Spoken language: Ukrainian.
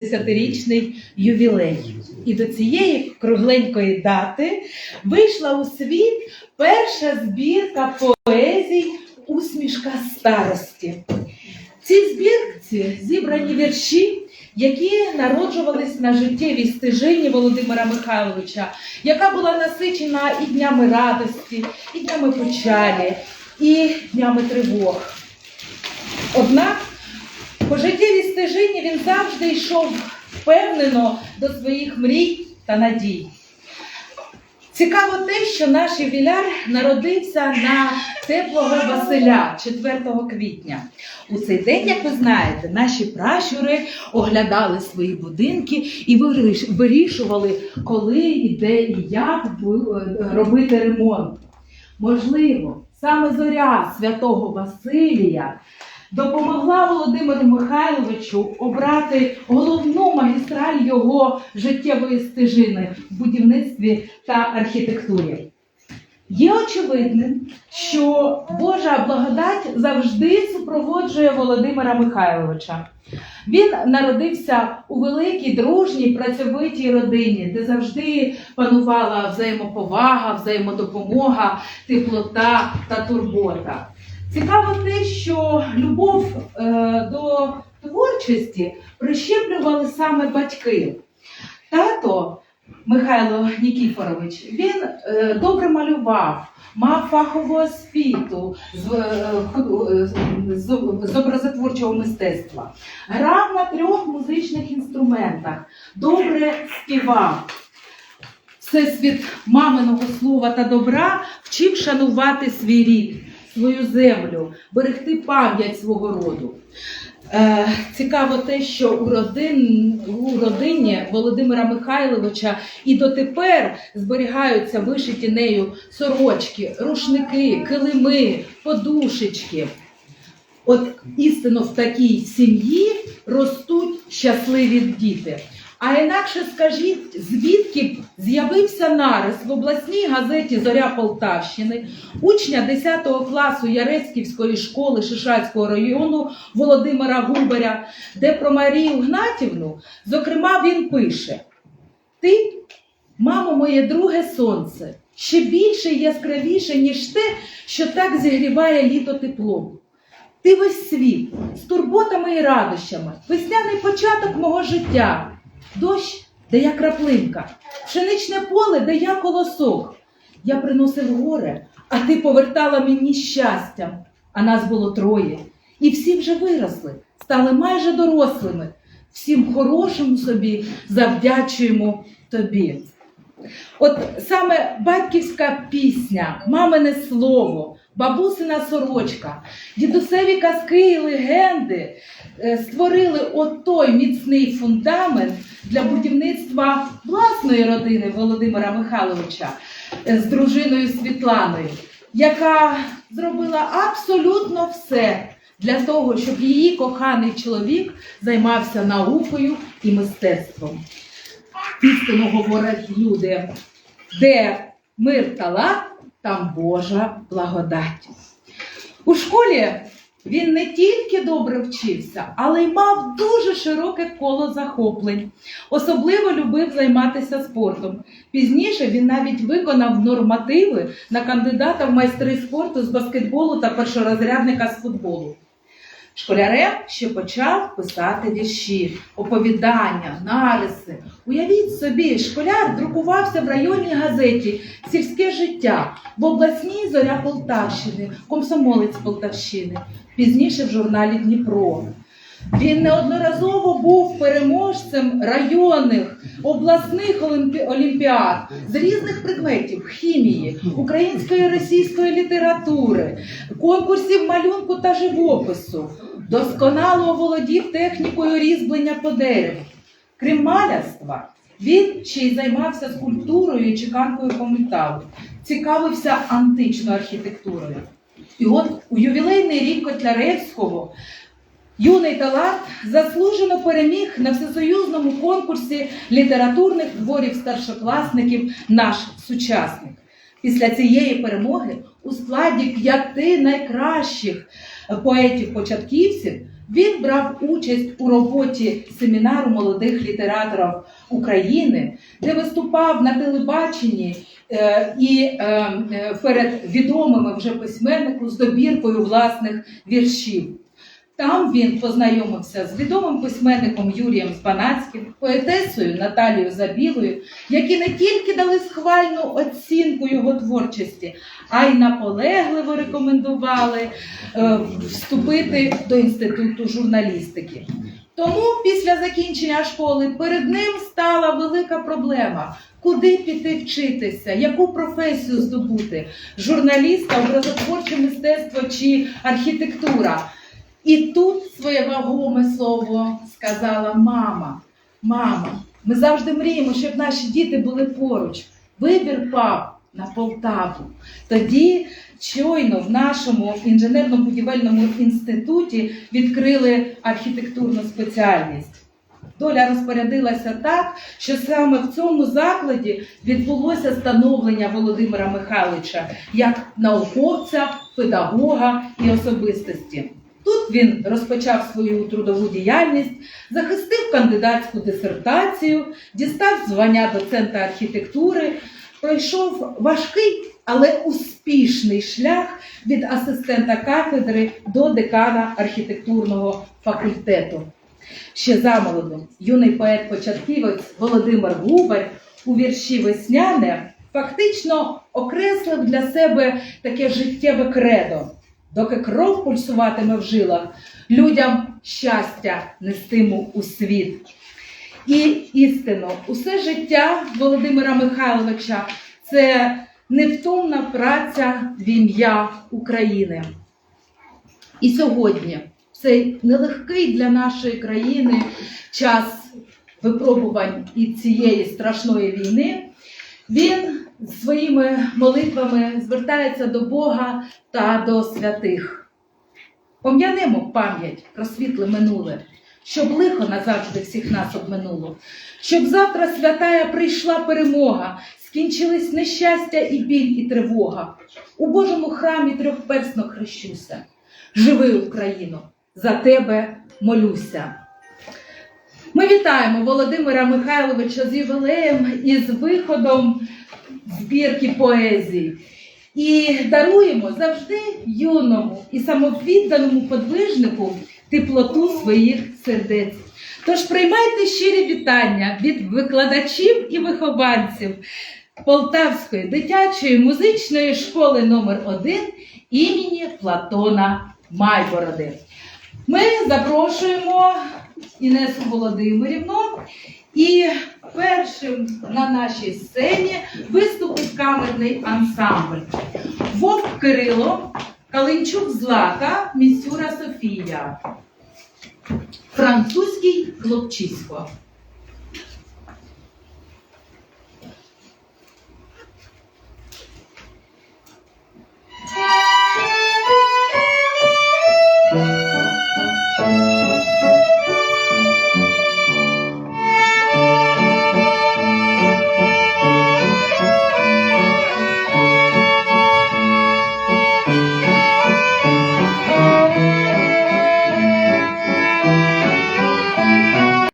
Десятирічний ювілей. І до цієї кругленької дати вийшла у світ перша збірка поезій Усмішка старості. В цій збірці зібрані вірші, які народжувались на життєвій стежині Володимира Михайловича, яка була насичена і днями радості, і днями печалі, і днями тривог. Однак по життєвій стежині він завжди йшов впевнено до своїх мрій та надій. Цікаво те, що наш ювіляр народився на теплого Василя 4 квітня. У цей день, як ви знаєте, наші пращури оглядали свої будинки і вирішували, коли і де і як е, робити ремонт. Можливо, саме зоря святого Василія допомогла Володимиру Михайловичу обрати головну магістраль його життєвої стежини в будівництві та архітектурі. Є очевидним, що Божа благодать завжди супроводжує Володимира Михайловича. Він народився у великій, дружній, працьовитій родині, де завжди панувала взаємоповага, взаємодопомога, теплота та турбота. Цікаво те, що любов е, до творчості прищеплювали саме батьки. Тато Михайло Нікіфорович, він е, добре малював, мав фахову освіту е, з, образотворчого мистецтва, грав на трьох музичних інструментах, добре співав. Всесвіт маминого слова та добра вчив шанувати свій рід, свою землю, берегти пам'ять свого роду. Е, цікаво те, що у, родин, у родині Володимира Михайловича і дотепер зберігаються вишиті нею сорочки, рушники, килими, подушечки. От істинно в такій сім'ї ростуть щасливі діти. А інакше скажіть, звідки з'явився нарис в обласній газеті Зоря Полтавщини учня 10 класу Ярецьківської школи Шишацького району Володимира Губаря, де про Марію Гнатівну, зокрема, він пише: Ти, мамо, моє друге сонце, ще більше і яскравіше, ніж те, що так зігріває літо теплом. Ти весь світ з турботами і радощами, весняний початок мого життя, дощ, де я краплинка, пшеничне поле, де я колосок. Я приносив горе, а ти повертала мені щастя. А нас було троє. І всі вже виросли, стали майже дорослими. Всім хорошим собі завдячуємо тобі. От саме батьківська пісня, мамине слово, бабусина сорочка, дідусеві казки і легенди е, створили отой міцний фундамент для будівництва власної родини Володимира Михайловича е, з дружиною Світланою, яка зробила абсолютно все для того, щоб її коханий чоловік займався наукою і мистецтвом. Істину говорять люди, де мир та лад, там Божа благодать. У школі він не тільки добре вчився, але й мав дуже широке коло захоплень. Особливо любив займатися спортом. Пізніше він навіть виконав нормативи на кандидата в майстри спорту з баскетболу та першорозрядника з футболу. Школярем ще почав писати вірші, оповідання, нариси. Уявіть собі, школяр друкувався в районній газеті Сільське життя, в обласній зоря Полтавщини, комсомолець Полтавщини, пізніше в журналі Дніпро. Він неодноразово був переможцем районних обласних олімпі- олімпіад з різних предметів хімії, української російської літератури, конкурсів малюнку та живопису. Досконало володів технікою різьблення по дереву. Крім малярства, він ще й займався скульптурою і чеканкою по металу, цікавився античною архітектурою. І от у ювілейний рік Котляревського юний талант заслужено переміг на всесоюзному конкурсі літературних творів старшокласників наш сучасник. Після цієї перемоги у складі п'яти найкращих поетів-початківців Він брав участь у роботі семінару молодих літераторів України, де виступав на телебаченні е, і е, е, перед відомими вже письменником з добіркою власних віршів. Там він познайомився з відомим письменником Юрієм Збанацьким, поетесою Наталією Забілою, які не тільки дали схвальну оцінку його творчості, а й наполегливо рекомендували е, вступити до інституту журналістики. Тому після закінчення школи перед ним стала велика проблема. Куди піти вчитися, яку професію здобути? Журналіста, образотворче мистецтво чи архітектура? І тут своє вагоме слово сказала мама. Мама, ми завжди мріємо, щоб наші діти були поруч. Вибір пав на Полтаву. Тоді щойно в нашому інженерно-будівельному інституті відкрили архітектурну спеціальність. Доля розпорядилася так, що саме в цьому закладі відбулося становлення Володимира Михайловича як науковця, педагога і особистості. Тут він розпочав свою трудову діяльність, захистив кандидатську дисертацію, дістав звання доцента архітектури, пройшов важкий, але успішний шлях від асистента кафедри до декана архітектурного факультету. Ще замолоду юний поет-початківець Володимир Губар у вірші Весняне фактично окреслив для себе таке життєве кредо. Доки кров пульсуватиме в жилах, людям щастя нестиму у світ. І істину, усе життя Володимира Михайловича це невтомна праця в ім'я України. І сьогодні цей нелегкий для нашої країни час випробувань і цієї страшної війни, він своїми молитвами звертається до Бога та до святих. Пом'янемо пам'ять про світле минуле, щоб лихо назавжди всіх нас обминуло, щоб завтра святая прийшла перемога, скінчились нещастя і біль, і тривога. У Божому храмі трьохперсно хрещуся. Живи Україно, за тебе молюся. Ми вітаємо Володимира Михайловича з ювілеєм і з виходом збірки поезії. І даруємо завжди юному і самовідданому подвижнику теплоту своїх сердець. Тож приймайте щирі вітання від викладачів і вихованців Полтавської дитячої музичної школи номер 1 імені Платона Майбороди. Ми запрошуємо Інесу Володимирівну. І першим на нашій сцені виступить камерний ансамбль. Вовк Кирило, Калинчук Злата, Місюра Софія, французький хлопчисько.